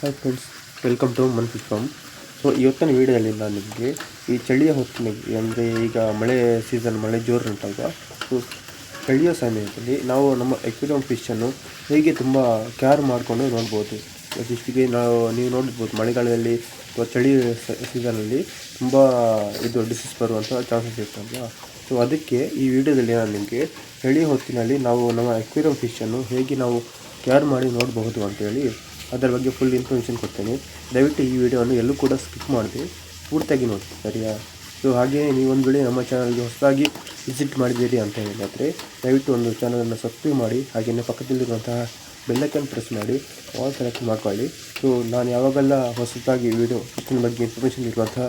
Hi friends welcome to man fish so ಇವತ್ತಿನ ವೀಡಿಯೋದಲ್ಲಿ ನಾನು ನಿಮಗೆ ಈ ಚಳಿಯ ಹೊತ್ತಿನಲ್ಲಿ ಅಂದರೆ ಈಗ ಮಳೆ ಸೀಸನ್ ಮಳೆ ಜೋರು ಉಂಟಾಗ ಸೊ ಚಳಿಯ ಸಮಯದಲ್ಲಿ ನಾವು ನಮ್ಮ ಎಕ್ವಿರಿಯಂ ಫಿಶನ್ನು ಹೇಗೆ ತುಂಬ ಕೇರ್ ಮಾಡಿಕೊಂಡು ನೋಡ್ಬೋದು. ಇಷ್ಟಿಗೆ ನಾವು, ನೀವು ನೋಡಿರ್ಬೋದು ಮಳೆಗಾಲದಲ್ಲಿ ಅಥವಾ ಚಳಿ ಸೀಸನಲ್ಲಿ ತುಂಬ ಇದು ಡಿಸೀಸ್ ಬರುವಂಥ ಚಾನ್ಸಸ್ ಇರ್ತಲ್ವಾ ಸೊ ಅದಕ್ಕೆ ಈ ವಿಡಿಯೋದಲ್ಲಿ ನಾನು ನಿಮಗೆ ಚಳಿ ಹೊತ್ತಿನಲ್ಲಿ ನಾವು ನಮ್ಮ ಎಕ್ವಿರಿಯಂ ಫಿಶನ್ನು ಹೇಗೆ ನಾವು ಕೇರ್ ಮಾಡಿ ನೋಡಬಹುದು ಅಂತೇಳಿ ಅದರ ಬಗ್ಗೆ ಫುಲ್ ಇನ್ಫಾರ್ಮೇಷನ್ ಕೊಡ್ತೇನೆ. ದಯವಿಟ್ಟು ಈ ವಿಡಿಯೋವನ್ನು ಎಲ್ಲೂ ಕೂಡ ಸ್ಕಿಪ್ ಮಾಡದೆ ಪೂರ್ತಿಯಾಗಿ ನೋಡಿ, ಸರಿಯಾ? ಸೊ ಹಾಗೆಯೇ ನೀವು ಒಂದು ವೇಳೆ ನಮ್ಮ ಚಾನಲ್ಗೆ ಹೊಸದಾಗಿ ವಿಸಿಟ್ ಮಾಡಿದ್ದೀರಿ ಅಂತ ಹೇಳಿದರೆ, ದಯವಿಟ್ಟು ಒಂದು ಚಾನಲನ್ನು ಸಬ್ಸ್ಕ್ರೈಬ್ ಮಾಡಿ, ಹಾಗೆಯೇ ಪಕ್ಕದಲ್ಲಿರುವಂತಹ ಬೆಲ್ಲೈಕನ್ ಪ್ರೆಸ್ ಮಾಡಿ ಆಲ್ ಸೆಲೆಕ್ಟ್ ಮಾಡ್ಕೊಳ್ಳಿ. ಸೊ ನಾನು ಯಾವಾಗೆಲ್ಲ ಹೊಸದಾಗಿ ವಿಡಿಯೋ ಹೆಚ್ಚಿನ ಬಗ್ಗೆ ಇನ್ಫಾರ್ಮೇಷನ್ ಇರುವಂತಹ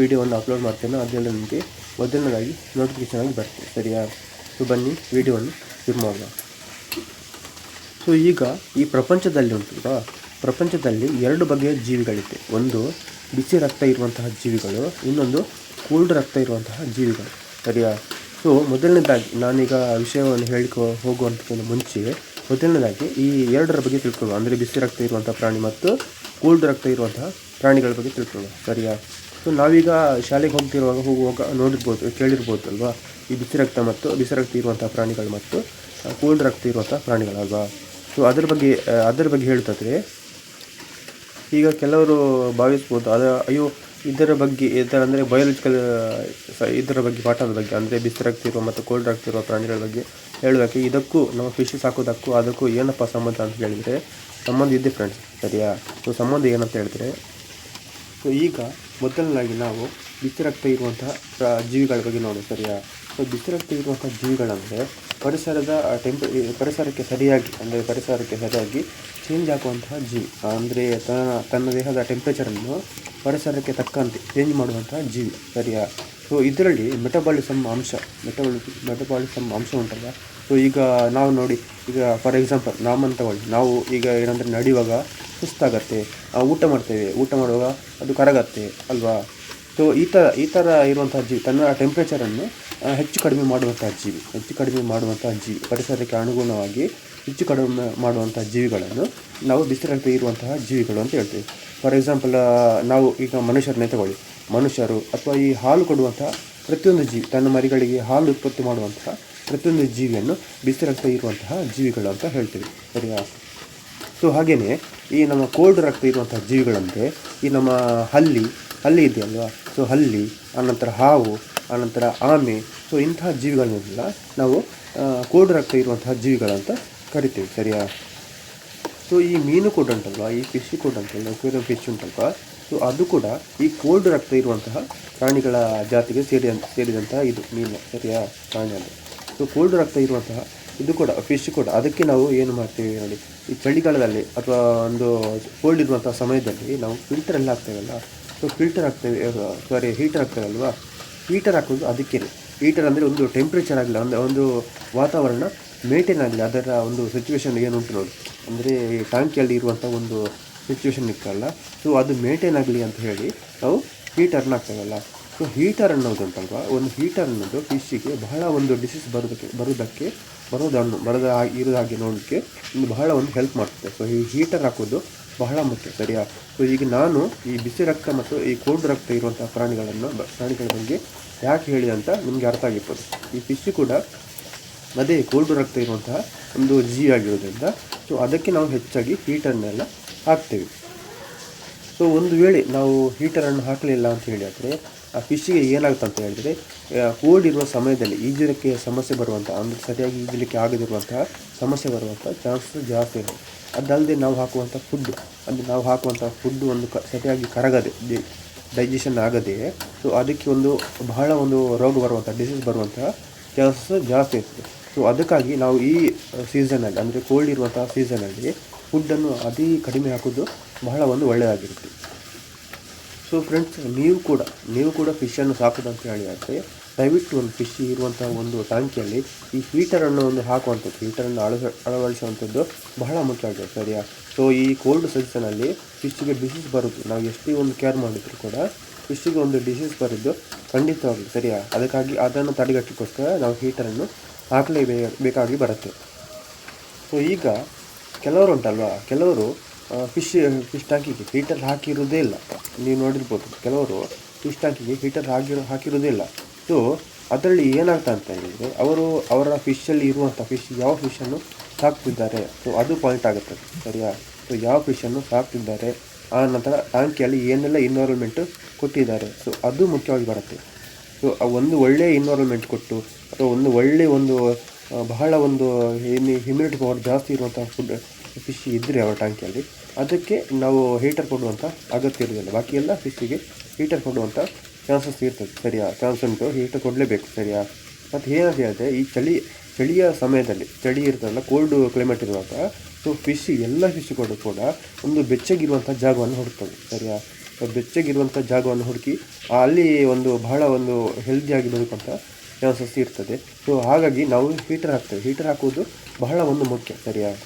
ವಿಡಿಯೋವನ್ನು ಅಪ್ಲೋಡ್ ಮಾಡ್ತೇನೋ ಅದೆಲ್ಲ ನಿಮಗೆ ಮೊದಲನೇದಾಗಿ ನೋಟಿಫಿಕೇಷನ್ ಆಗಿ ಬರ್ತೀನಿ ಸರಿಯಾ? ಸೊ ಬನ್ನಿ ವಿಡಿಯೋವನ್ನು ಶುರು ಮಾಡುವ ಸೊ ಈಗ ಈ ಪ್ರಪಂಚದಲ್ಲಿ ಉಂಟು ಪ್ರಪಂಚದಲ್ಲಿ ಎರಡು ಬಗೆಯ ಜೀವಿಗಳಿದೆ. ಒಂದು ಬಿಸಿ ರಕ್ತ ಇರುವಂತಹ ಜೀವಿಗಳು, ಇನ್ನೊಂದು ಕೂಲ್ಡ್ ರಕ್ತ ಇರುವಂತಹ ಜೀವಿಗಳು. ಸರಿಯಾ? ಸೊ ಮೊದಲನೇದಾಗಿ ನಾನೀಗ ವಿಷಯವನ್ನು ಹೇಳಿಕೊ ಹೋಗುವಂಥಕ್ಕಿಂತ ಮುಂಚೆ ಮೊದಲನೇದಾಗಿ ಈ ಎರಡರ ಬಗ್ಗೆ ತಿಳ್ಕೊಳ್ಳುವ. ಅಂದರೆ ಬಿಸಿ ರಕ್ತ ಇರುವಂಥ ಪ್ರಾಣಿ ಮತ್ತು ಕೂಲ್ಡ್ ರಕ್ತ ಇರುವಂತಹ ಪ್ರಾಣಿಗಳ ಬಗ್ಗೆ ತಿಳ್ಕೊಳ್ಳುವ. ಸರಿಯಾ? ಸೊ ನಾವೀಗ ಶಾಲೆಗೆ ಹೋಗ್ತಿರುವಾಗ ಹೋಗುವಾಗ ನೋಡಿರ್ಬೋದು, ಕೇಳಿರ್ಬೋದು ಅಲ್ವಾ? ಈ ಬಿಸಿ ರಕ್ತ ಮತ್ತು ಬಿಸಿ ರಕ್ತ ಇರುವಂಥ ಪ್ರಾಣಿಗಳು ಮತ್ತು ಕೂಲ್ಡ್ ರಕ್ತ ಇರುವಂಥ ಪ್ರಾಣಿಗಳಲ್ವಾ? ಸೊ ಅದರ ಬಗ್ಗೆ ಅದ್ರ ಬಗ್ಗೆ ಹೇಳ್ತಾದ್ರೆ, ಈಗ ಕೆಲವರು ಭಾವಿಸ್ಬೋದು, ಅದ, ಅಯ್ಯೋ, ಇದರ ಬಗ್ಗೆ ಇದರ ಅಂದರೆ ಬಯೋಲಜಿಕಲ್ ಇದರ ಬಗ್ಗೆ, ಪಾಠದ ಬಗ್ಗೆ, ಅಂದರೆ ಬಿಸಿರಾಗ್ತಿರೋ ಮತ್ತು ಕೋಲ್ಡ್ ಆಗ್ತಿರೋ ಪ್ರಾಣಿಗಳ ಬಗ್ಗೆ ಹೇಳೋದಕ್ಕೆ ಇದಕ್ಕೂ, ನಮ್ಮ ಫಿಶ್ ಸಾಕೋದಕ್ಕೂ ಅದಕ್ಕೂ ಏನಪ್ಪ ಸಂಬಂಧ ಅಂತ ಹೇಳಿದರೆ, ಸಂಬಂಧ ಇದೆ ಫ್ರೆಂಡ್ಸ್ ಸರಿಯಾ? ಸೊ ಸಂಬಂಧ ಏನಂತ ಹೇಳಿದ್ರೆ ಸೊ ಈಗ ಮೊದಲನಾಗಿ ನಾವು ಬಿಸಿರಕ್ತ ಇರುವಂತಹ ಜೀವಿಗಳ ಬಗ್ಗೆ ನೋಡೋಣ ಸರಿಯಾ? ಸೊ ಬಿಸಿರಕ್ತ ಇರುವಂಥ ಜೀವಿಗಳಂದರೆ ಪರಿಸರದ ಟೆಂಪ ಪರಿಸರಕ್ಕೆ ಸರಿಯಾಗಿ, ಅಂದರೆ ಪರಿಸರಕ್ಕೆ ಸರಿಯಾಗಿ ಚೇಂಜ್ ಆಗುವಂತಹ ಜೀವಿ, ಅಂದರೆ ತನ್ನ ತನ್ನ ದೇಹದ ಟೆಂಪ್ರೇಚರನ್ನು ಪರಿಸರಕ್ಕೆ ತಕ್ಕಂತೆ ಚೇಂಜ್ ಮಾಡುವಂತಹ ಜೀವಿ, ಸರಿಯಾ? ಸೊ ಇದರಲ್ಲಿ ಮೆಟಬಾಲಿಸಮ್ ಅಂಶ ಮೆಟಬಾಲಿ ಮೆಟಬಾಲಿಸಮ್ ಅಂಶ ಉಂಟಲ್ಲ? ಸೊ ಈಗ ನಾವು ನೋಡಿ, ಈಗ ಫಾರ್ ಎಕ್ಸಾಂಪಲ್ ನಮ್ಮನ್ನು ತಗೊಳ್ಳಿ ನಾವು ಈಗ ಏನಂದರೆ ನಡೆಯುವಾಗ ಸುಸ್ತಾಗತ್ತೆ ಊಟ ಮಾಡ್ತೇವೆ, ಊಟ ಮಾಡುವಾಗ ಅದು ಕರಗತ್ತೆ ಅಲ್ವಾ? ಸೊ ಈ ಥರ ಈ ಥರ ಇರುವಂಥ ಜೀವಿ, ತನ್ನ ಟೆಂಪ್ರೇಚರನ್ನು ಹೆಚ್ಚು ಕಡಿಮೆ ಮಾಡುವಂಥ ಜೀವಿ, ಹೆಚ್ಚು ಕಡಿಮೆ ಮಾಡುವಂಥ ಜೀವಿ, ಪರಿಸರಕ್ಕೆ ಅನುಗುಣವಾಗಿ ಹೆಚ್ಚು ಕಡಿಮೆ ಮಾಡುವಂಥ ಜೀವಿಗಳನ್ನು ನಾವು ಬಿಸಿಲಂತೆ ಇರುವಂತಹ ಜೀವಿಗಳು ಅಂತ ಹೇಳ್ತೀವಿ. ಫಾರ್ ಎಕ್ಸಾಂಪಲ್ ನಾವು ಈಗ ಮನುಷ್ಯರನ್ನೇ ತಗೊಳ್ಳಿ. ಮನುಷ್ಯರು ಅಥವಾ ಈ ಹಾಲು ಕೊಡುವಂಥ ಪ್ರತಿಯೊಂದು ಜೀವಿ, ತನ್ನ ಮರಿಗಳಿಗೆ ಹಾಲು ಉತ್ಪತ್ತಿ ಮಾಡುವಂತಹ ಪ್ರತಿಯೊಂದು ಜೀವಿಯನ್ನು ಬಿಸಿಲಂತೆ ಇರುವಂತಹ ಜೀವಿಗಳು ಅಂತ ಹೇಳ್ತೀವಿ. ಸರಿಯಾ? ಸೊ ಹಾಗೆಯೇ ಈ ನಮ್ಮ ಕೋಲ್ಡ್ ರಕ್ತ ಇರುವಂಥ ಜೀವಿಗಳಂತೆ, ಈ ನಮ್ಮ ಹಲ್ಲಿ ಹಲ್ಲಿ ಇದೆಯಲ್ವಾ? ಸೊ ಹಲ್ಲಿ, ಆನಂತರ ಹಾವು, ಆನಂತರ ಆಮೆ ಸೊ ಇಂತಹ ಜೀವಿಗಳನ್ನೆಲ್ಲ ನಾವು ಕೋಲ್ಡ್ ರಕ್ತ ಇರುವಂತಹ ಜೀವಿಗಳಂತ ಕರಿತೀವಿ, ಸರಿಯಾ? ಸೊ ಈ ಮೀನು ಕೂಡ ಉಂಟಲ್ವಾ? ಈ ಫಿಶ್ ಕೂಡ ಅಂತಲ್ಲ ಅಕ್ವೇರಿಯಂ ಫಿಶ್ ಉಂಟಲ್ವಾ? ಸೊ ಅದು ಕೂಡ ಈ ಕೋಲ್ಡ್ ರಕ್ತ ಇರುವಂತಹ ಪ್ರಾಣಿಗಳ ಜಾತಿಗೆ ಸೇರಿ ಸೇರಿದಂತಹ ಇದು ಮೀನು, ಸರಿಯಾ? ಪ್ರಾಣಿ ಅದು ಸೊ ಕೋಲ್ಡ್ ರಕ್ತ ಇರುವಂತಹ ಇದು ಕೂಡ ಫಿಶ್ ಕೂಡ. ಅದಕ್ಕೆ ನಾವು ಏನು ಮಾಡ್ತೀವಿ ನೋಡಿ ಈ ಚಳಿಗಾಲದಲ್ಲಿ ಅಥವಾ ಒಂದು ಕೋಲ್ಡ್ ಇರುವಂಥ ಸಮಯದಲ್ಲಿ ನಾವು ಫಿಲ್ಟರ್ ಎಲ್ಲ ಹಾಕ್ತೇವಲ್ಲ ಸೊ ಫಿಲ್ಟರ್ ಹಾಕ್ತೇವೆ ಸಾರಿ ಹೀಟರ್ ಹಾಕ್ತೇವಲ್ವಾ? ಹೀಟರ್ ಹಾಕೋದು ಅದಕ್ಕೆ ಹೀಟರ್ ಅಂದರೆ ಒಂದು ಟೆಂಪ್ರೇಚರ್ ಆಗಲಿ, ಅಂದರೆ ಒಂದು ವಾತಾವರಣ ಮೇಂಟೈನ್ ಆಗಲಿ, ಅದರ ಒಂದು ಸಿಚುವೇಶನ್ ಏನುಂಟು ನೋಡಿ. ಅಂದರೆ ಟ್ಯಾಂಕಿಯಲ್ಲಿ ಇರುವಂಥ ಒಂದು ಸಿಚುವೇಶನ್ ಇಕ್ಕಲ್ಲ ಸೊ ಅದು ಮೇಂಟೈನ್ ಆಗಲಿ ಅಂತ ಹೇಳಿ ನಾವು ಹೀಟರ್ನ ಹಾಕ್ತೇವಲ್ಲ. ಸೊ ಹೀಟರ್ ಅನ್ನೋದು ಉಂಟಲ್ವ? ಒಂದು ಹೀಟರ್ ಅನ್ನೋದು ಫಿಶ್ಶಿಗೆ ಬಹಳ ಒಂದು ಡಿಸೀಸ್ ಬರೋದಕ್ಕೆ ಬರೋದಕ್ಕೆ ಬರೋದನ್ನು ಬರದ ಹಾಗೆ ಇರೋ ಹಾಗೆ ನೋಡೋಕ್ಕೆ ಇದು ಬಹಳ ಒಂದು ಹೆಲ್ಪ್ ಮಾಡುತ್ತೆ ಸೊ ಈ ಹೀಟರ್ ಹಾಕೋದು ಬಹಳ ಮುಖ್ಯ, ಸರಿಯಾ? ಸೊ ಈಗ ನಾನು ಈ ಬಿಸಿ ರಕ್ತ ಮತ್ತು ಈ ಕೋಲ್ಡ್ ರಕ್ತ ಇರುವಂಥ ಪ್ರಾಣಿಗಳನ್ನು ಪ್ರಾಣಿಗಳ ಬಗ್ಗೆ ಯಾಕೆ ಹೇಳಿ ಅಂತ ನಿಮಗೆ ಅರ್ಥ ಆಗಿರ್ಬೋದು. ಈ ಫಿಶ್ ಕೂಡ ಅದೇ ಕೋಲ್ಡ್ ರಕ್ತ ಇರುವಂತಹ ಒಂದು ಜೀವಿ ಆಗಿರೋದ್ರಿಂದ ಸೊ ಅದಕ್ಕೆ ನಾವು ಹೆಚ್ಚಾಗಿ ಹೀಟರ್ನೆಲ್ಲ ಹಾಕ್ತೇವೆ. ಸೊ ಒಂದು ವೇಳೆ ನಾವು ಹೀಟರನ್ನು ಹಾಕಲಿಲ್ಲ ಅಂತ ಹೇಳಿದರೆ ಆ ಫಿಶ್ಶಿಗೆ ಏನಾಗುತ್ತೆ ಅಂತ ಹೇಳಿದರೆ ಕೋಲ್ಡ್ ಇರುವ ಸಮಯದಲ್ಲಿ ಈಜಲಿಕ್ಕೆ ಸಮಸ್ಯೆ ಬರುವಂಥ ಅಂದರೆ ಸರಿಯಾಗಿ ಈಜಲಿಕ್ಕೆ ಆಗದಿರುವಂತಹ ಸಮಸ್ಯೆ ಬರುವಂಥ ಚಾನ್ಸ್ ಜಾಸ್ತಿ ಇರುತ್ತೆ. ಅದಲ್ಲದೆ ನಾವು ಹಾಕುವಂಥ ಫುಡ್ ಅಂದರೆ ನಾವು ಹಾಕುವಂಥ ಫುಡ್ ಒಂದು ಕ, ಸರಿಯಾಗಿ ಕರಗದೆ ಡೈಜೆಷನ್ ಆಗದೆ ಸೊ ಅದಕ್ಕೆ ಒಂದು ಬಹಳ ಒಂದು ರೋಗ ಬರುವಂಥ ಡಿಸೀಸ್ ಬರುವಂತಹ ಚಾನ್ಸಸ್ ಜಾಸ್ತಿ ಇರ್ತದೆ ಸೊ ಅದಕ್ಕಾಗಿ ನಾವು ಈ ಸೀಸನಲ್ಲಿ ಅಂದರೆ ಕೋಲ್ಡ್ ಇರುವಂತಹ ಸೀಸನಲ್ಲಿ ಫುಡ್ಡನ್ನು ಅತಿ ಕಡಿಮೆ ಹಾಕೋದು ಬಹಳ ಒಂದು ಒಳ್ಳೆಯದಾಗಿರುತ್ತೆ ಸೊ ಫ್ರೆಂಡ್ಸ್ ನೀವು ಕೂಡ ನೀವು ಕೂಡ ಫಿಶನ್ನು ಸಾಕೋದು ಅಂತ ಹೇಳಿದರೆ ದಯವಿಟ್ಟು ಒಂದು ಫಿಶ್ ಇರುವಂಥ ಒಂದು ಟ್ಯಾಂಕಿಯಲ್ಲಿ ಈ ಹೀಟರನ್ನು ಒಂದು ಹಾಕುವಂಥದ್ದು ಹೀಟರನ್ನು ಅಳ ಅಳವಡಿಸುವಂಥದ್ದು ಬಹಳ ಮುಖ್ಯ ಆಗಿದೆ ಸರಿಯಾ? ಸೊ ಈ ಕೋಲ್ಡ್ ಸೀಸನಲ್ಲಿ ಫಿಶ್ಗೆ ಡಿಸೀಸ್ ಬರೋದು, ನಾವು ಎಷ್ಟೇ ಒಂದು ಕೇರ್ ಮಾಡಿದ್ರು ಕೂಡ ಫಿಶ್ಗೆ ಒಂದು ಡಿಸೀಸ್ ಬರೋದು ಖಂಡಿತವಾಗ್ಲಿ, ಸರಿಯಾ? ಅದಕ್ಕಾಗಿ ಅದನ್ನು ತಡೆಗಟ್ಟಕ್ಕೋಸ್ಕರ ನಾವು ಹೀಟರನ್ನು ಹಾಕಲೇ, ಬೇಕಾಗಿ ಬರುತ್ತೆ. ಸೊ ಈಗ ಕೆಲವರು ಉಂಟಲ್ವಾ? ಕೆಲವರು ಫಿಶ್ ಫಿಶ್ ಟ್ಯಾಂಕಿಗೆ ಹೀಟರ್ ಹಾಕಿರೋದೇ ಇಲ್ಲ. ನೀವು ನೋಡಿರ್ಬೋದು, ಕೆಲವರು ಫಿಶ್ ಟ್ಯಾಂಕಿಗೆ ಹೀಟರ್ ಹಾಕಿರೋ ಹಾಕಿರೋದೇ ಇಲ್ಲ. ಸೊ ಅದರಲ್ಲಿ ಏನಾಗ್ತಾ ಅಂತ ಹೇಳಿದರೆ, ಅವರು ಅವರ ಫಿಶಲ್ಲಿ ಇರುವಂಥ ಫಿಶ್ ಯಾವ ಫಿಶನ್ನು ಸಾಕ್ತಿದ್ದಾರೆ? ಸೊ ಅದು ಪಾಯಿಂಟ್ ಆಗುತ್ತೆ, ಸರಿಯಾ? ಸೊ ಯಾವ ಫಿಶನ್ನು ಸಾಕ್ತಿದ್ದಾರೆ? ಆ ನಂತರ ಟ್ಯಾಂಕಿಯಲ್ಲಿ ಏನೆಲ್ಲ ಇನ್ವಾಲ್ವ್ಮೆಂಟು ಕೊಟ್ಟಿದ್ದಾರೆ? ಸೊ ಅದು ಮುಖ್ಯವಾಗಿ ಬರುತ್ತೆ. ಸೊ ಒಂದು ಒಳ್ಳೆಯ ಇನ್ವಾಲ್ವ್ಮೆಂಟ್ ಕೊಟ್ಟು, ಅಥವಾ ಒಂದು ಒಳ್ಳೆಯ ಒಂದು ಬಹಳ ಒಂದು ಹ್ಯುಮಿಡಿಟಿ ಪವರ್ ಜಾಸ್ತಿ ಇರುವಂಥ ಫುಡ್ ಫಿಶ್ ಇದ್ದರೆ ಅವರ ಟ್ಯಾಂಕಿಯಲ್ಲಿ ಅದಕ್ಕೆ ನಾವು ಹೀಟರ್ ಕೊಡುವಂಥ ಅಗತ್ಯ ಇರೋದಿಲ್ಲ ಬಾಕಿ ಎಲ್ಲ ಫಿಶ್ಶಿಗೆ ಹೀಟರ್ ಕೊಡುವಂಥ ಚಾನ್ಸಸ್ ಇರ್ತದೆ. ಸರಿಯಾ? ಚಾನ್ಸ್ ಉಂಟು. ಹೀಟರ್ ಕೊಡಲೇಬೇಕು. ಸರಿಯಾ? ಮತ್ತು ಏನಂತ ಹೇಳಿದ್ರೆ, ಈ ಚಳಿ, ಚಳಿಯ ಸಮಯದಲ್ಲಿ, ಚಳಿ ಇರ್ತದಲ್ಲ ಕೋಲ್ಡ್ ಕ್ಲೈಮೇಟ್ ಇರುವಾಗ ಸೊ ಫಿಶ್ ಎಲ್ಲ ಫಿಶ್ ಕೂಡ ಕೂಡ ಒಂದು ಬೆಚ್ಚಗಿರುವಂಥ ಜಾಗವನ್ನು ಹುಡುಕ್ತದೆ ಸರಿಯಾ? ಬೆಚ್ಚಗಿರುವಂಥ ಜಾಗವನ್ನು ಹುಡುಕಿ, ಅಲ್ಲಿ ಒಂದು ಬಹಳ ಒಂದು ಹೆಲ್ದಿಯಾಗಿ ಬದುಕುವಂಥ ಚಾನ್ಸಸ್ ಇರ್ತದೆ. ಸೊ ಹಾಗಾಗಿ ನಾವು ಹೀಟರ್ ಹಾಕ್ತೇವೆ. ಹೀಟರ್ ಹಾಕುವುದು ಬಹಳ ಒಂದು ಮುಖ್ಯ. ಸರಿಯಾಗಿ.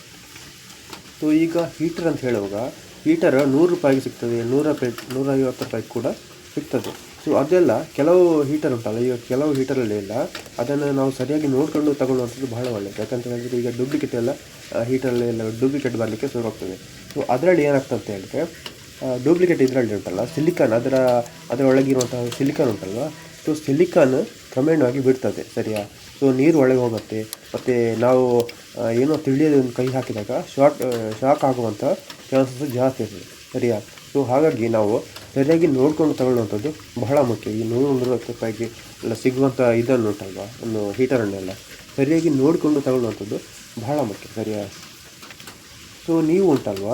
ಸೊ ಈಗ ಹೀಟರ್ ಅಂತ ಹೇಳುವಾಗ ಹೀಟರ್ ನೂರು ರೂಪಾಯಿಗೆ ಸಿಗ್ತದೆ. ನೂರ ರೂಪಾಯಿ, ನೂರೈವತ್ತು ರೂಪಾಯಿ ಕೂಡ ಸಿಗ್ತದೆ. ಸೊ ಅದೆಲ್ಲ ಕೆಲವು ಹೀಟರ್ ಉಂಟಲ್ಲ. ಈಗ ಕೆಲವು ಹೀಟರಲ್ಲಿ ಇಲ್ಲ ಅದನ್ನು ನಾವು ಸರಿಯಾಗಿ ನೋಡ್ಕೊಂಡು ತಗೊಳ್ಳುವಂಥದ್ದು ಬಹಳ ಒಳ್ಳೆಯದು ಯಾಕಂತ ಹೇಳಿದ್ರೆ ಈಗ ಡೂಪ್ಲಿಕೇಟ್ ಎಲ್ಲ ಹೀಟರಲ್ಲಿ ಎಲ್ಲ ಡೂಪ್ಲಿಕೇಟ್ ಬರಲಿಕ್ಕೆ ಶುರು ಆಗ್ತದೆ. ಸೊ ಅದರಲ್ಲಿ ಏನಾಗ್ತದೆ ಅಂತ ಹೇಳಿದ್ರೆ ಡೂಪ್ಲಿಕೇಟ್ ಇದರಲ್ಲಿ ಉಂಟಲ್ಲ, ಸಿಲಿಕಾನ್, ಅದರ ಅದರ ಒಳಗಿರುವಂತಹ ಸಿಲಿಕಾನ್ ಉಂಟಲ್ವಾ? ಸೊ ಸಿಲಿಕಾನ್ ಕ್ರಮೇಣವಾಗಿ ಬಿಡ್ತದೆ, ಸರಿಯಾ? ಸೊ ನೀರು ಒಳಗೆ ಹೋಗುತ್ತೆ. ಮತ್ತು ನಾವು ಏನೋ ತಿಳಿಯದೆ ಒಂದು ಕೈ ಹಾಕಿದಾಗ ಶಾಕ್ ಶಾಕ್ ಆಗುವಂಥ ಚಾನ್ಸಸ್ ಜಾಸ್ತಿ ಇರ್ತದೆ, ಸರಿಯಾ? ಸೊ ಹಾಗಾಗಿ ನಾವು ಸರಿಯಾಗಿ ನೋಡ್ಕೊಂಡು ತಗೊಳ್ಳುವಂಥದ್ದು ಬಹಳ ಮುಖ್ಯ. ಈ ನೂರು ನೂರೈವತ್ತು ರೂಪಾಯಿಗೆ ಎಲ್ಲ ಸಿಗುವಂಥ ಇದನ್ನು ಉಂಟಲ್ವ? ಒಂದು ಹೀಟರನ್ನೆಲ್ಲ ಸರಿಯಾಗಿ ನೋಡಿಕೊಂಡು ತಗೊಳ್ಳುವಂಥದ್ದು ಬಹಳ ಮುಖ್ಯ, ಸರಿಯಾ? ಸೊ ನೀವು ಉಂಟಲ್ವ?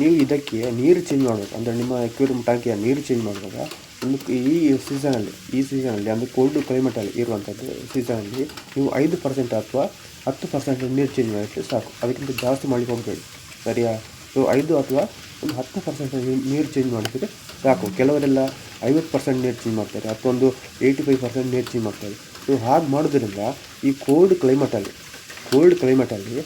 ನೀವು ಇದಕ್ಕೆ ನೀರು ಚೇಂಜ್ ಮಾಡಬೇಕು. ಅಂದರೆ ನಿಮ್ಮ ಎಕ್ವೇರಿಯಂ ಟ್ಯಾಂಕಿಯ ನೀರು ಚೇಂಜ್ ಮಾಡುವಾಗ ಒಂದು ಈ ಸೀಸನಲ್ಲಿ ಈ ಸೀಸನಲ್ಲಿ ಅಂದರೆ ಕೋಲ್ಡ್ ಕ್ಲೈಮೇಟಲ್ಲಿ ಇರುವಂಥದ್ದು ಸೀಸನಲ್ಲಿ ನೀವು ಐದು ಪರ್ಸೆಂಟ್ ಅಥವಾ ಹತ್ತು ಪರ್ಸೆಂಟ್ ನೀರು ಚೇಂಜ್ ಮಾಡಿದ್ರೆ ಸಾಕು. ಅದಕ್ಕಿಂತ ಜಾಸ್ತಿ ಮಾಡಲಿಕ್ಕೆ ಹೋಗಬೇಡಿ ಸರಿಯಾ? ಸೊ ಐದು ಅಥವಾ ಒಂದು ಹತ್ತು ಪರ್ಸೆಂಟ್ ನೀರು ಚೇಂಜ್ ಮಾಡಿದರೆ ಸಾಕು. ಕೆಲವರೆಲ್ಲ ಐವತ್ತು ಪರ್ಸೆಂಟ್ ನೀರು ಚೇಂಜ್ ಮಾಡ್ತಾರೆ ಅಥವಾ ಒಂದು ಏಯ್ಟಿ ಫೈವ್ ಪರ್ಸೆಂಟ್ ನೀರು ಚೇಂಜ್ ಮಾಡ್ತಾರೆ. ಸೊ ಹಾಗೆ ಮಾಡೋದ್ರಿಂದ ಈ ಕೋಲ್ಡ್ ಕ್ಲೈಮೇಟಲ್ಲಿ ಕೋಲ್ಡ್ ಕ್ಲೈಮೇಟಲ್ಲಿ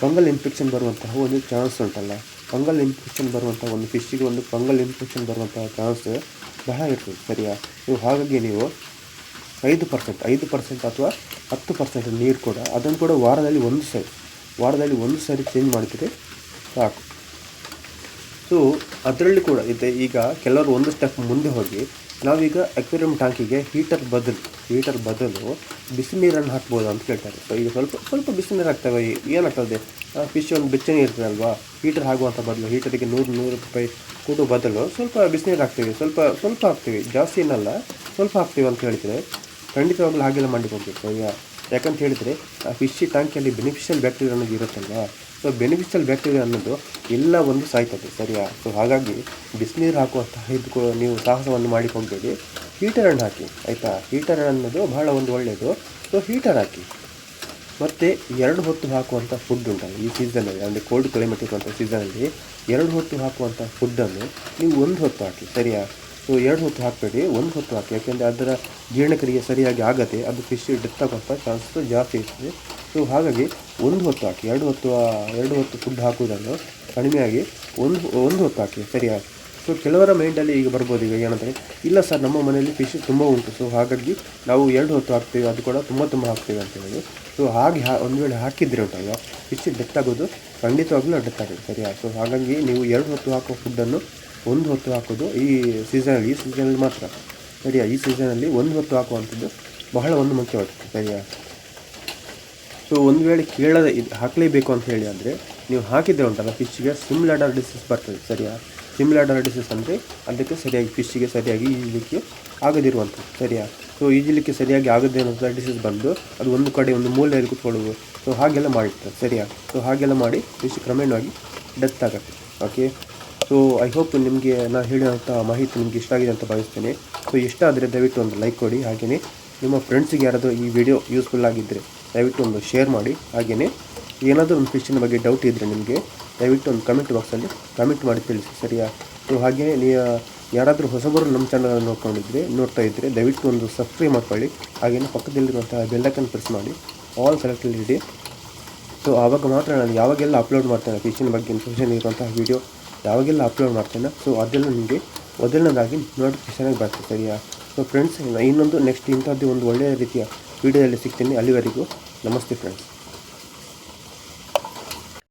ಫಂಗಲ್ ಇನ್ಫೆಕ್ಷನ್ ಬರುವಂತಹ ಒಂದು ಚಾನ್ಸ್ ಉಂಟಲ್ಲ. ಫಂಗಲ್ ಇನ್ಫೆಕ್ಷನ್ ಬರುವಂಥ ಒಂದು ಫಿಶ್ಶಿಗೆ ಒಂದು ಫಂಗಲ್ ಇನ್ಫೆಕ್ಷನ್ ಬರುವಂಥ ಚಾನ್ಸ್ ಬಹಳ ಇರ್ತದೆ, ಸರಿಯಾ? ನೀವು ಹಾಗಾಗಿ ನೀವು ಐದು ಪರ್ಸೆಂಟ್ ಐದು ಪರ್ಸೆಂಟ್ ಅಥವಾ ಹತ್ತು ಪರ್ಸೆಂಟ್ ನೀರು ಕೂಡ, ಅದನ್ನು ಕೂಡ ವಾರದಲ್ಲಿ ಒಂದು ಸರಿ, ವಾರದಲ್ಲಿ ಒಂದು ಸರಿ ಚೇಂಜ್ ಮಾಡಿದರೆ ಸಾಕು. ಸೊ ಅದರಲ್ಲಿ ಕೂಡ, ಇದೆ ಈಗ ಕೆಲವರು ಒಂದು ಸ್ಟೆಪ್ ಮುಂದೆ ಹೋಗಿ ನಾವೀಗ ಅಕ್ವೇರಿಯಂ ಟ್ಯಾಂಕಿಗೆ ಹೀಟರ್ ಬದಲು ಹೀಟರ್ ಬದಲು ಬಿಸಿ ನೀರನ್ನು ಹಾಕ್ಬೋದು ಅಂತ ಕೇಳ್ತಾರೆ. ಸೊ ಈಗ ಸ್ವಲ್ಪ ಸ್ವಲ್ಪ ಬಿಸಿ ನೀರು ಹಾಕ್ತೇವೆ. ಏನಾಗ್ತದೆ ಫಿಶ್ ಒಂದು ಬೆಚ್ಚನೆ ಇರ್ತದೆ ಅಲ್ವಾ? ಹೀಟರ್ ಆಗುವಂಥ ಬದಲು, ಹೀಟರಿಗೆ ನೂರು ನೂರು ರೂಪಾಯಿ ಕೊಡೋ ಬದಲು ಸ್ವಲ್ಪ ಬಿಸಿನೀರು ಹಾಕ್ತೀವಿ. ಸ್ವಲ್ಪ ಸ್ವಲ್ಪ ಹಾಕ್ತೀವಿ. ಜಾಸ್ತಿ ಏನಲ್ಲ, ಸ್ವಲ್ಪ ಹಾಕ್ತೀವಿ ಅಂತ ಹೇಳಿದರೆ ಖಂಡಿತವಾಗ್ಲೂ ಹಾಗೆಲ್ಲ ಮಾಡಲಿಕ್ಕೆ ಈಗ ಯಾಕಂತ ಹೇಳಿದರೆ, ಆ ಫಿಶ್ ಟ್ಯಾಂಕಲ್ಲಿ ಬೆನಿಫಿಷಿಯಲ್ ಬ್ಯಾಕ್ಟೀರಿಯಾ ಅನ್ನೋದು ಇರುತ್ತಲ್ವಾ? ಸೊ ಬೆನಿಫಿಷಿಯಲ್ ಬ್ಯಾಕ್ಟೀರಿಯಾ ಅನ್ನೋದು ಎಲ್ಲ ಒಂದು ಸಾಯ್ತದೆ, ಸರಿಯಾ? ಸೊ ಹಾಗಾಗಿ ಬಿಸಿನೀರು ಹಾಕುವಂತಹ ಇದು ನೀವು ಸಾಹಸವನ್ನು ಮಾಡಿ ಹೀಟರ್ ಹಣ್ಣು ಹಾಕಿ, ಆಯಿತಾ? ಹೀಟರ್ ಅನ್ನೋದು ಬಹಳ ಒಂದು ಒಳ್ಳೆಯದು ಸೊ ಹೀಟರ್ ಹಾಕಿ. ಮತ್ತು ಎರಡು ಹೊತ್ತು ಹಾಕುವಂಥ ಫುಡ್ ಉಂಟಲ್ಲ, ಈ ಸೀಸನಲ್ಲಿ ಅಂದರೆ ಕೋಲ್ಡ್ ಕ್ಲೈಮೇಟ್ ಇರುವಂಥ ಸೀಸನಲ್ಲಿ ಎರಡು ಹೊತ್ತು ಹಾಕುವಂಥ ಫುಡ್ಡನ್ನು ನೀವು ಒಂದು ಹೊತ್ತು ಹಾಕಿ, ಸರಿಯಾ? ಸೊ ಎರಡು ಹೊತ್ತು ಹಾಕಬೇಡಿ, ಒಂದು ಹೊತ್ತು ಹಾಕಿ. ಯಾಕೆಂದರೆ ಅದರ ಜೀರ್ಣಕ್ರಿಯೆ ಸರಿಯಾಗಿ ಆಗತ್ತೆ ಅದು ಫಿಶ್ ಡೆತ್ ಆಗುವಂಥ ಚಾನ್ಸಸ್ ಜಾಸ್ತಿ ಇರ್ತದೆ. ಸೊ ಹಾಗಾಗಿ ಒಂದು ಹೊತ್ತು ಹಾಕಿ, ಎರಡು ಹೊತ್ತು ಎರಡು ಹೊತ್ತು ಫುಡ್ ಹಾಕುವುದನ್ನು ಕಡಿಮೆಯಾಗಿ ಒಂದು ಒಂದು ಹೊತ್ತು ಹಾಕಿ, ಸರಿಯಾಗಿ. ಸೊ ಕೆಲವರ ಮೈಂಡಲ್ಲಿ ಈಗ ಬರ್ಬೋದು ಈಗ ಏನಂದರೆ ಇಲ್ಲ ಸರ್, ನಮ್ಮ ಮನೆಯಲ್ಲಿ ಫಿಶ್ ತುಂಬ ಉಂಟು. ಸೊ ಹಾಗಾಗಿ ನಾವು ಎರಡು ಹೊತ್ತು ಹಾಕ್ತೀವಿ, ಅದು ಕೂಡ ತುಂಬ ತುಂಬ ಹಾಕ್ತೇವೆ ಅಂತ ಹೇಳಿ. ಸೊ ಹಾಗೆ ಹಾ, ಒಂದು ವೇಳೆ ಹಾಕಿದ್ರೆ ಉಂಟಲ್ಲ ಫಿಶ್ ಡೆತ್ ಆಗೋದು ಖಂಡಿತವಾಗ್ಲೂ ಡೆತ್ ಆಗುತ್ತೆ ಸರಿಯಾ ಸೊ ಹಾಗಾಗಿ ನೀವು ಎರಡು ಹೊತ್ತು ಹಾಕೋ ಫುಡ್ಡನ್ನು ಒಂದು ಹೊತ್ತು ಹಾಕೋದು, ಈ ಸೀಸನಲ್ಲಿ ಈ ಸೀಸನಲ್ಲಿ ಮಾತ್ರ. ಸರಿಯಾ? ಈ ಸೀಸನಲ್ಲಿ ಒಂದು ಹೊತ್ತು ಹಾಕುವಂಥದ್ದು ಬಹಳ ಒಂದು ಮುಖ್ಯವಾಗುತ್ತೆ ಸರಿಯಾ? ಸೊ ಒಂದು ವೇಳೆ ಕೇಳದೆ ಇದು, ಹಾಕಲೇಬೇಕು ಅಂತ ಹೇಳಿ ಅಂದರೆ, ನೀವು ಹಾಕಿದ್ರೆ ಉಂಟಲ್ಲ ಫಿಶ್ಗೆ ಸಿಮ್ಲಾಡರ್ ಡಿಸೀಸ್ ಬರ್ತದೆ, ಸರಿಯಾ? ಸಿಮ್ಲಾಡರ್ ಡಿಸೀಸ್ ಅಂದರೆ ಅದಕ್ಕೆ ಸರಿಯಾಗಿ ಫಿಶ್ಗೆ ಸರಿಯಾಗಿ ಈಜಲಿಕ್ಕೆ ಆಗದಿರುವಂಥದ್ದು, ಸರಿಯಾ? ಸೊ ಈಜಲಿಕ್ಕೆ ಸರಿಯಾಗಿ ಆಗದೇ ಇರುವಂಥ ಡಿಸೀಸ್ ಬಂದು ಅದು ಒಂದು ಕಡೆ ಒಂದು ಮೂಲೆಯಲ್ಲಿ ಕೂತ್ಕೊಳ್ಳುವುದು. ಸೊ ಹಾಗೆಲ್ಲ ಮಾಡಿರ್ತದೆ ಸರಿಯಾ? ಸೊ ಹಾಗೆಲ್ಲ ಮಾಡಿ ಫಿಶ್ ಕ್ರಮೇಣವಾಗಿ ಡೆತ್ ಆಗುತ್ತೆ ಓಕೆ ಸೊ ಐ ಹೋಪ್ ನಿಮಗೆ ನಾನು ಹೇಳಿದಂಥ ಮಾಹಿತಿ ನಿಮಗೆ ಇಷ್ಟ ಆಗಿದೆ ಅಂತ ಭಾವಿಸ್ತೇನೆ. ಸೊ ಇಷ್ಟ ಆದರೆ ದಯವಿಟ್ಟು ಒಂದು ಲೈಕ್ ಕೊಡಿ. ಹಾಗೆಯೇ ನಿಮ್ಮ ಫ್ರೆಂಡ್ಸಿಗೆ ಯಾರಾದರೂ ಈ ವಿಡಿಯೋ ಯೂಸ್ಫುಲ್ ಆಗಿದ್ದರೆ ದಯವಿಟ್ಟು ಒಂದು ಶೇರ್ ಮಾಡಿ. ಹಾಗೆಯೇ ಏನಾದರೂ ಒಂದು ಫಿಶಿನ ಬಗ್ಗೆ ಡೌಟ್ ಇದ್ದರೆ ನಿಮಗೆ ದಯವಿಟ್ಟು ಒಂದು ಕಮೆಂಟ್ ಬಾಕ್ಸಲ್ಲಿ ಕಮೆಂಟ್ ಮಾಡಿ ತಿಳಿಸಿ, ಸರಿಯಾ? ಸೊ ಹಾಗೆಯೇ ನೀ, ಯಾರಾದರೂ ಹೊಸಬರು ನಮ್ಮ ಚಾನಲನ್ನು ನೋಡ್ಕೊಂಡಿದ್ರೆ, ನೋಡ್ತಾ ಇದ್ದರೆ ದಯವಿಟ್ಟು ಒಂದು ಸಬ್ಸ್ಕ್ರೈಬ್ ಮಾಡ್ಕೊಳ್ಳಿ. ಹಾಗೆಯೇ ಪಕ್ಕದಲ್ಲಿರುವಂತಹ ಬೆಲ್ಲೈಕನ್ ಪ್ರೆಸ್ ಮಾಡಿ. ಆಲ್ ಸೆಲೆಕ್ಟಲ್ಲಿ ಇಡಿ. ಸೊ ಆವಾಗ ಮಾತ್ರ ನಾನು ಯಾವಾಗೆಲ್ಲ ಅಪ್ಲೋಡ್ ಮಾಡ್ತೇನೆ ಫಿಶಿನ ಬಗ್ಗೆ ಇನ್ಫಾರ್ಮೇಷನ್ ಇರುವಂತಹ ವೀಡಿಯೋ ಯಾವಾಗೆಲ್ಲ ಅಪ್ಲೋಡ್ ಮಾಡ್ತೇನೆ ಸೊ ಅದೆಲ್ಲ ನಿಮಗೆ ಮೊದಲನೇದಾಗಿ ನೋಟಿಫಿಕೇಷನಾಗಿ ಬರ್ತದೆ ಸರಿಯಾ? ಸೊ ಫ್ರೆಂಡ್ಸ್ ಇನ್ನೊಂದು ನೆಕ್ಸ್ಟ್ ಇಂಥದ್ದು ಒಂದು ಒಳ್ಳೆಯ ರೀತಿಯ ವೀಡಿಯೋದಲ್ಲಿ ಸಿಗ್ತೀನಿ. ಅಲ್ಲಿವರೆಗೂ ನಮಸ್ತೆ ಫ್ರೆಂಡ್ಸ್